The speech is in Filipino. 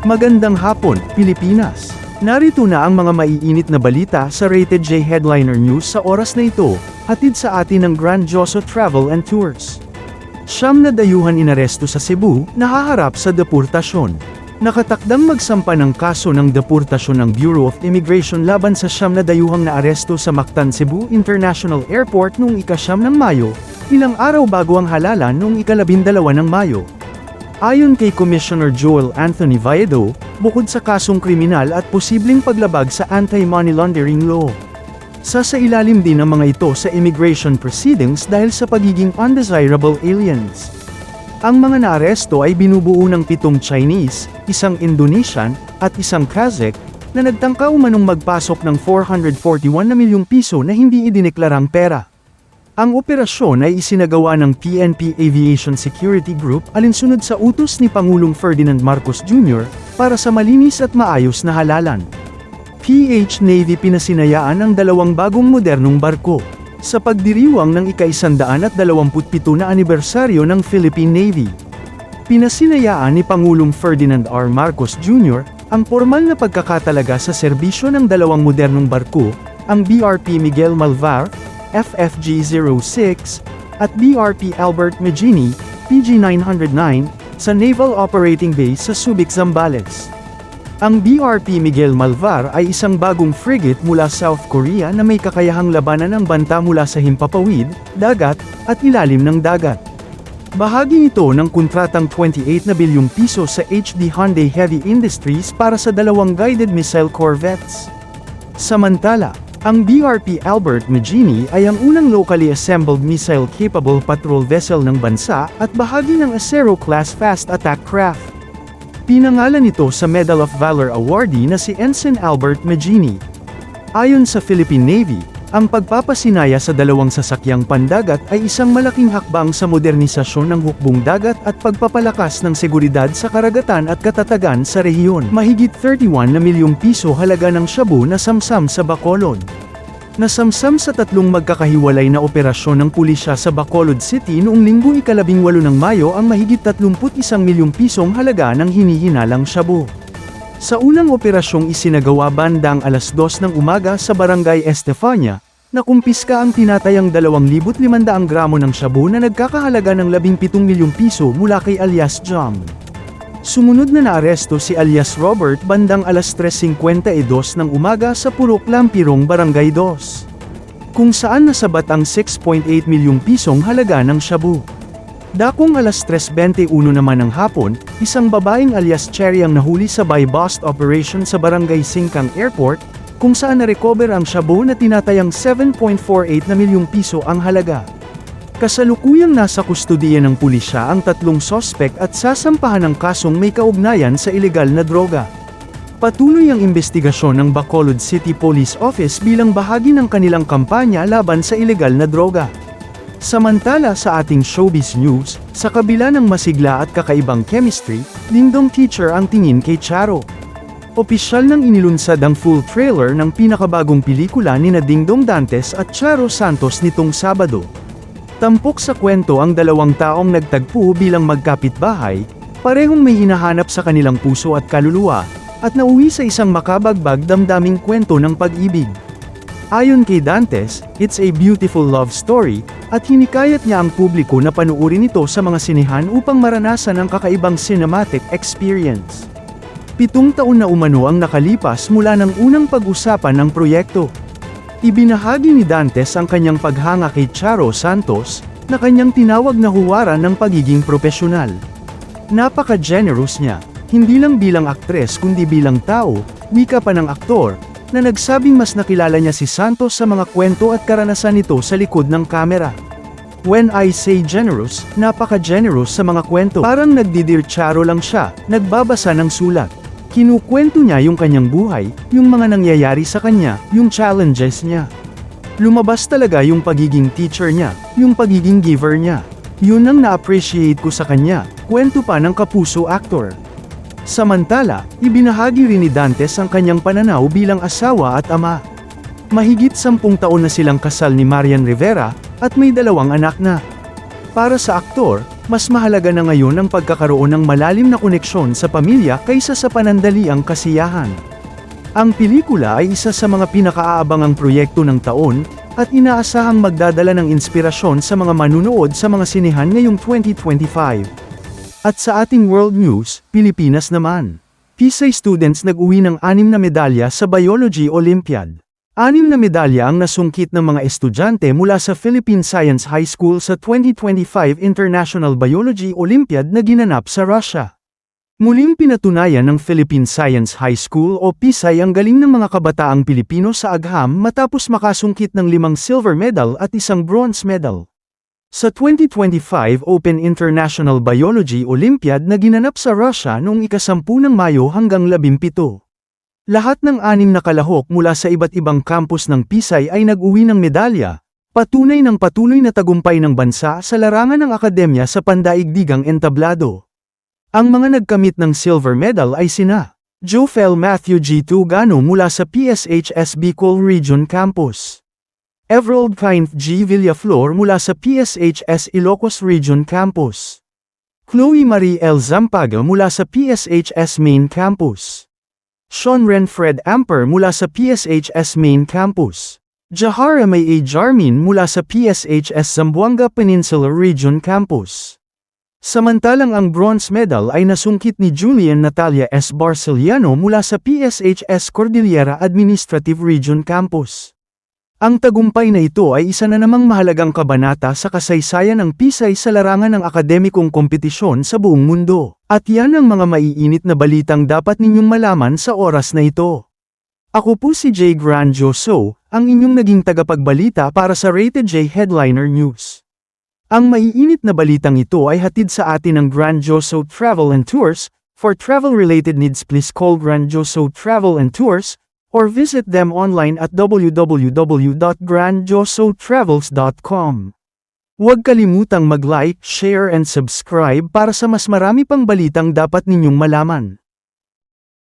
Magandang hapon, Pilipinas. Narito na ang mga maiinit na balita sa Rated J Headliner News sa oras na ito, hatid sa atin ng Grandioso Travel and Tours. Siyam na dayuhan inaresto sa Cebu, nahaharap sa deportasyon. Nakatakdang magsampa ng kaso ng deportasyon ng Bureau of Immigration laban sa siyam na dayuhang naaresto sa Mactan Cebu International Airport noong ikasyam ng Mayo, ilang araw bago ang halalan noong ikalabindalawa ng Mayo. Ayon kay Commissioner Joel Anthony Valledo, bukod sa kasong kriminal at posibleng paglabag sa anti-money laundering law. Sasailalim din ang mga ito sa immigration proceedings dahil sa pagiging undesirable aliens. Ang mga naaresto ay binubuo ng pitong Chinese, isang Indonesian, at isang Kazakh, na nagtangka umanong magpasok ng 441 na milyong piso na hindi idineklarang pera. Ang operasyon ay isinagawa ng PNP Aviation Security Group alinsunod sa utos ni Pangulong Ferdinand Marcos Jr. para sa malinis at maayos na halalan. PH Navy pinasinayaan ang dalawang bagong modernong barko sa pagdiriwang ng ika-127 na anibersaryo ng Philippine Navy. Pinasinayaan ni Pangulong Ferdinand R. Marcos Jr. ang formal na pagkakatalaga sa serbisyo ng dalawang modernong barko, ang BRP Miguel Malvar, FFG-06, at BRP Albert Megini, PG-909, sa Naval Operating Base sa Subic, Zambales. Ang BRP Miguel Malvar ay isang bagong frigate mula South Korea na may kakayahang labanan ng banta mula sa himpapawid, dagat, at ilalim ng dagat. Bahagi ito ng kontratang 28 na bilyong piso sa HD Hyundai Heavy Industries para sa dalawang guided missile corvettes. Samantala, ang BRP Albert Megini ay ang unang locally assembled missile-capable patrol vessel ng bansa at bahagi ng Acero-class fast attack craft. Pinangalan ito sa Medal of Valor awardee na si Ensign Albert Megini. Ayon sa Philippine Navy, ang pagpapasinaya sa dalawang sasakyang pandagat ay isang malaking hakbang sa modernisasyon ng hukbong dagat at pagpapalakas ng seguridad sa karagatan at katatagan sa rehiyon. Mahigit 31 na milyong piso halaga ng shabu na samsam sa Bacolod. Nasamsam sa tatlong magkakahiwalay na operasyon ng pulisya sa Bacolod City noong linggo ikalabing walo ng Mayo ang mahigit 31 milyong pisong halaga ng hinihinalang shabu. Sa unang operasyong isinagawa bandang alas 2 ng umaga sa Barangay Estefania, nakumpiska ang tinatayang 2,500 gramo ng shabu na nagkakahalaga ng 17 milyong piso mula kay alias Jam. Sumunod na naaresto si alias Robert bandang alas 3.52 ng umaga sa Purok Lampirong Barangay 2. Kung saan nasabat ang 6.8 milyong pisong halaga ng shabu. Dakong alas 3.21 naman ng hapon, isang babaeng alias Cherry ang nahuli sa buy-bust operation sa Barangay Singkang Airport, kung saan na-recover ang shabu na tinatayang 7.48 na milyong piso ang halaga. Kasalukuyang nasa kustudiya ng pulisya ang tatlong sospek at sasampahan ng kasong may kaugnayan sa ilegal na droga. Patuloy ang investigasyon ng Bacolod City Police Office bilang bahagi ng kanilang kampanya laban sa ilegal na droga. Samantala sa ating showbiz news, sa kabila ng masigla at kakaibang chemistry, lindong teacher ang tingin kay Charo. Opisyal nang inilunsad ang full trailer ng pinakabagong pelikula ni na Dingdong Dantes at Charo Santos nitong Sabado. Tampok sa kwento ang dalawang taong nagtagpo bilang magkapitbahay, parehong may hinahanap sa kanilang puso at kaluluwa, at nauwi sa isang makabagbag damdaming kwento ng pag-ibig. Ayon kay Dantes, it's a beautiful love story, at hinikayat niya ang publiko na panuorin ito sa mga sinihan upang maranasan ang kakaibang cinematic experience. Pitong taon na umano ang nakalipas mula ng unang pag-usapan ng proyekto. Ibinahagi ni Dantes ang kanyang paghanga kay Charo Santos, na kanyang tinawag na huwaran ng pagiging propesyonal. Napaka-generous niya, hindi lang bilang aktres kundi bilang tao, wika pa ng aktor, na nagsabing mas nakilala niya si Santos sa mga kwento at karanasan nito sa likod ng kamera. When I say generous, napaka-generous sa mga kwento. Parang nagdidir Charo lang siya, nagbabasa ng sulat. Kinukwento niya yung kanyang buhay, yung mga nangyayari sa kanya, yung challenges niya. Lumabas talaga yung pagiging teacher niya, yung pagiging giver niya. Yun ang na-appreciate ko sa kanya, kwento pa ng kapuso actor. Samantala, ibinahagi rin ni Dantes ang kanyang pananaw bilang asawa at ama. Mahigit sampung taon na silang kasal ni Marian Rivera, at may dalawang anak na. Para sa aktor, mas mahalaga na ngayon ang pagkakaroon ng malalim na koneksyon sa pamilya kaysa sa panandaliang kasiyahan. Ang pelikula ay isa sa mga pinakaabangang proyekto ng taon, at inaasahang magdadala ng inspirasyon sa mga manunood sa mga sinehan ngayong 2025. At sa ating World News, Pilipinas naman. Pisay students nag-uwi ng anim na medalya sa Biology Olympiad. Anim na medalya ang nasungkit ng mga estudyante mula sa Philippine Science High School sa 2025 International Biology Olympiad na ginanap sa Russia. Muling pinatunayan ng Philippine Science High School o PISAY ang galing ng mga kabataang Pilipino sa agham matapos makasungkit ng limang silver medal at isang bronze medal. Sa 2025 Open International Biology Olympiad na ginanap sa Russia noong ikasampu ng Mayo hanggang labimpito. Lahat ng anim na kalahok mula sa iba't ibang campus ng PISAY ay nag-uwi ng medalya, patunay ng patuloy na tagumpay ng bansa sa larangan ng akademya sa pandaigdigang entablado. Ang mga nagkamit ng silver medal ay sina Jofel Matthew G. Tugano mula sa PSHS Bicol Region Campus. Everald Kind G. Villaflor mula sa PSHS Ilocos Region Campus. Chloe Marie L. Zampaga mula sa PSHS Main Campus. Sean Renfred Amper mula sa PSHS Main Campus. Jahara May A. Jarmin mula sa PSHS Zamboanga Peninsula Region Campus. Samantalang ang bronze medal ay nasungkit ni Julian Natalia S. Barceliano mula sa PSHS Cordillera Administrative Region Campus. Ang tagumpay na ito ay isa na namang mahalagang kabanata sa kasaysayan ng Pisay sa larangan ng akademikong kompetisyon sa buong mundo. At yan ang mga maiinit na balitang dapat ninyong malaman sa oras na ito. Ako po si Jay Grandioso, ang inyong naging tagapagbalita para sa Rated J Headliner News. Ang maiinit na balitang ito ay hatid sa atin ng Grandioso Travel and Tours. For travel-related needs please call Grandioso Travel and Tours, or visit them online at www.grandiosotravels.com. Huwag kalimutang mag-like, share and subscribe para sa mas marami pang balitang dapat ninyong malaman.